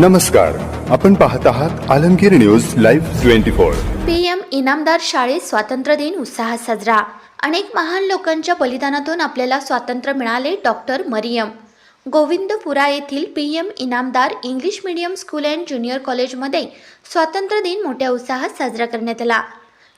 नमस्कार आपण पाहत आहात Alamgir news live twenty four. PM Inamdar शाळेत स्वातंत्र्य दिन उत्साहात साजरा. अनेक महान लोकांच्या बलिदानातून आपल्याला स्वातंत्र्य मिळाले डॉक्टर मरियम. गोविंदपुरा येथील P M Inamdar English medium school and junior कॉलेजमध्ये स्वातंत्र्य दिन मोठ्या उत्साहात साजरा करण्यात आला.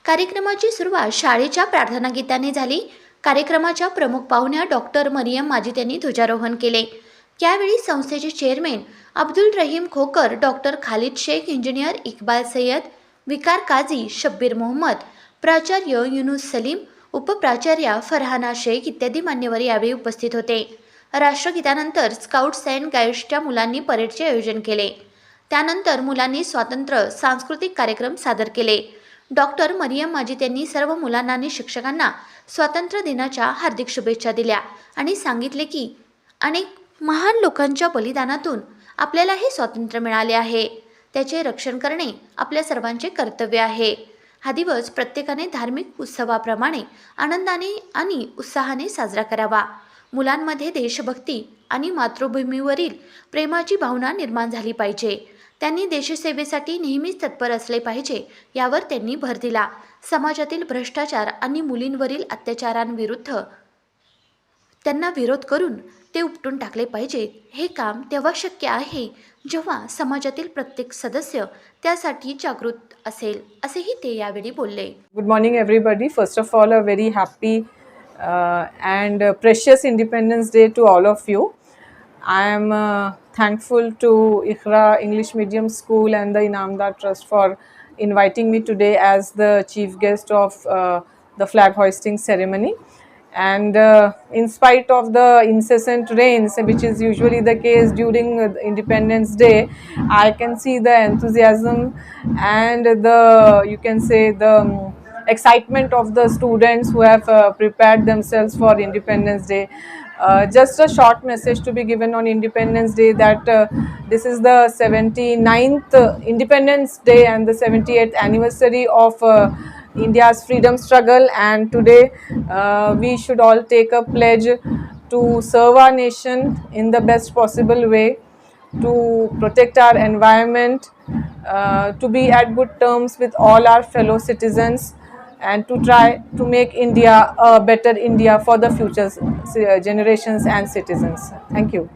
कार्यक्रमाची सुरुवात शाळेच्या प्रार्थना गीताने झाली. कार्यक्रमाच्या प्रमुख पाहुण्या डॉक्टर मरियम माजिद यांनी ध्वजारोहण केले. यावेळी संस्थेचे chairman Abdul Rahim Khokar doctor Khalid Shaikh engineer Iqbal Sayyad Vikar Kazi Shabbir Mohammed प्राचार्य युनुस सलीम उपप्राचार्य फरहाना शेख इत्यादी मान्यवर यावेळी उपस्थित होते. राष्ट्रगीतानंतर स्काउट्स अँड गाईड्सच्या मुलांनी परेडचे आयोजन केले. त्यानंतर मुलांनी स्वातंत्र्य सांस्कृतिक कार्यक्रम सादर केले. डॉक्टर मरियम माजिद यांनी सर्व मुलांना आणि शिक्षकांना स्वातंत्र्य दिनाच्या हार्दिक शुभेच्छा दिल्या आणि सांगितले की अनेक महान लोकांच्या बलिदानातून आपल्याला हे स्वातंत्र्य मिळाले आहे. त्याचे रक्षण करणे आपल्या सर्वांचे कर्तव्य आहे. हा दिवस प्रत्येकाने धार्मिक उत्सवाप्रमाणे आनंदाने आणि उत्साहाने साजरा करावा. मुलांमध्ये देशभक्ती आणि मातृभूमीवरील प्रेमाची भावना निर्माण झाली पाहिजे. त्यांनी देशसेवेसाठी नेहमीच तत्पर असले पाहिजे यावर त्यांनी भर दिला. समाजातील भ्रष्टाचार आणि मुलींवरील अत्याचारांविरुद्ध त्यांना विरोध करून ते उपटून टाकले पाहिजे. हे काम तेव्हा शक्य आहे जेव्हा समाजातील प्रत्येक सदस्य त्यासाठी जागृत असेल असेही ते यावेळी बोलले. Good morning everybody first of all a very happy and precious independence day to all of you I am thankful to Iqra English medium school and the Inamdar trust for inviting me today as the chief guest of the flag hoisting ceremony And uh, in spite of the incessant rains, which is usually the case during Independence Day, I can see the enthusiasm and the, you can say, the um, excitement of the students who have uh, prepared themselves for Independence Day. Uh, just a short message to be given on Independence Day that uh, this is the 79th uh, Independence Day and the 78th anniversary of uh, India's freedom struggle, and today uh, we should all take a pledge to serve our nation in the best possible way to protect our environment, uh, to be at good terms with all our fellow citizens, and to try to make India a better India for the future generations and citizens. Thank you.